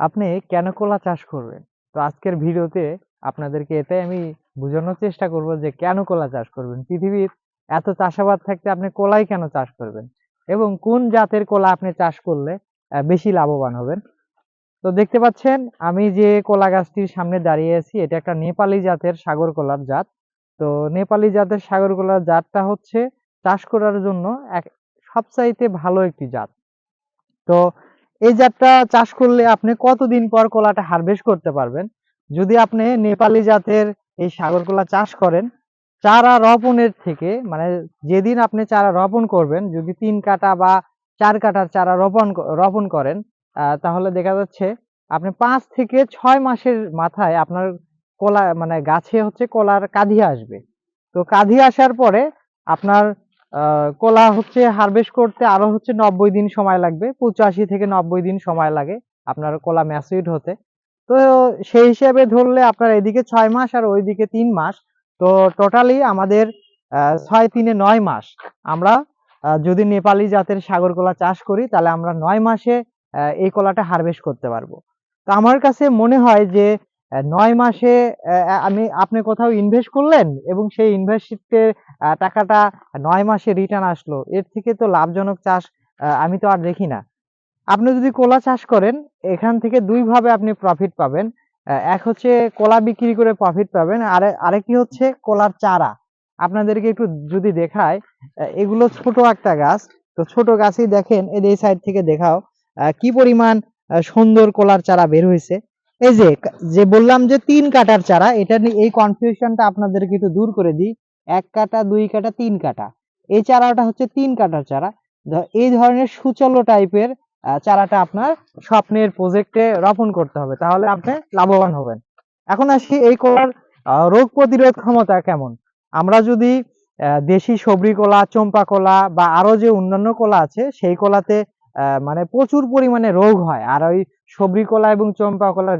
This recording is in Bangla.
আপনি কেন কলা চাষ করবেন? তো আজকের ভিডিওতে আপনাদেরকে এটাই আমি বোঝানোর চেষ্টা করব যে কেন কলা চাষ করবেন? পৃথিবীর এত চাষাবাদ থাকতে আপনি কলাই কেন চাষ করবেন? এবং কোন জাতের কলা আপনি চাষ করলে বেশি লাভবান হবেন? তো দেখতে পাচ্ছেন, আমি যে কলা গাছটির সামনে দাঁড়িয়ে আছি, এটা একটা নেপালি জাতের সাগর কলার জাত। তো নেপালি জাতের সাগর কলার জাতটা হচ্ছে, চাষ করার জন্য এক, সবচাইতে ভালো একটি জাত। তো এই জাতটা চাষ করলে আপনি কতদিন পর কলাটা হারভেস্ট করতে পারবেন? যদি আপনি নেপালি জাতের এই সাগর কলা চাষ করেন, চারা রোপণের থেকে মানে যেদিন আপনি চারা রোপণ করবেন, যদি তিন কাটা বা চার কাটার চারা রোপণ রোপণ করেন তাহলে দেখা যাচ্ছে আপনি পাঁচ থেকে ছয় মাসের মাথায় আপনার কলা মানে গাছে হচ্ছে কলার কাঁধি আসবে। তো কাঁধি আসার পরে আপনার কলা হচ্ছে হারভেস্ট করতে আরও হচ্ছে নব্বই দিন সময় লাগবে। পঁচাশি থেকে নব্বই দিন সময় লাগে আপনার কলা ম্যাচুইড হতে। তো সেই হিসেবে ধরলে আপনার এদিকে ছয় মাস আর ওইদিকে তিন মাস। তো টোটালি আমাদের ছয় তিনে নয় মাস। আমরা যদি নেপালি জাতের সাগর কলা চাষ করি, তাহলে আমরা নয় মাসে এই কলাটা হারভেস্ট করতে পারব। তো আমার কাছে মনে হয় যে নয় মাসে আমি, আপনি কোথাও ইনভেস্ট করলেন এবং সেই ইনভেস্টের টাকাটা নয় মাসে রিটার্ন আসলো, এর থেকে তো লাভজনক চাষ আমি তো আর দেখি না। আপনি যদি কলা চাষ করেন, এখান থেকে দুই ভাবে আপনি প্রফিট পাবেন। এক হচ্ছে কলা বিক্রি করে প্রফিট পাবেন, আর, আরেকটি হচ্ছে কলার চারা। আপনাদেরকে একটু যদি দেখায় এগুলো ছোট একটা গাছ। তো ছোট গাছই দেখেন, এই সাইড থেকে দেখাও কি পরিমাণ সুন্দর কলার চারা বের হয়েছে। এই যে যে বললাম যে তিন কাটার চারা, এটা এই কনফিউশনটা আপনাদেরকে একটু দূর করে দিই। এক কাটা, দুই কাটা, তিন কাটা। এই চারাটা হচ্ছে তিন কাটার চারা। এই ধরনের সুচলো টাইপের চারাটা আপনার স্বপ্নের প্রজেক্টে রোপণ করতে হবে। তাহলে আপনি লাভবান হবেন। এখন আসি এই কলার রোগ প্রতিরোধ ক্ষমতা কেমন? আমরা যদি দেশি সবরি কলা, চম্পা কলা বা আরও যে অন্যান্য কলা আছে, সেই কলাতে মানে প্রচুর পরিমাণে রোগ হয়। আর ওই সবরি কলা এবং চম্পা কলা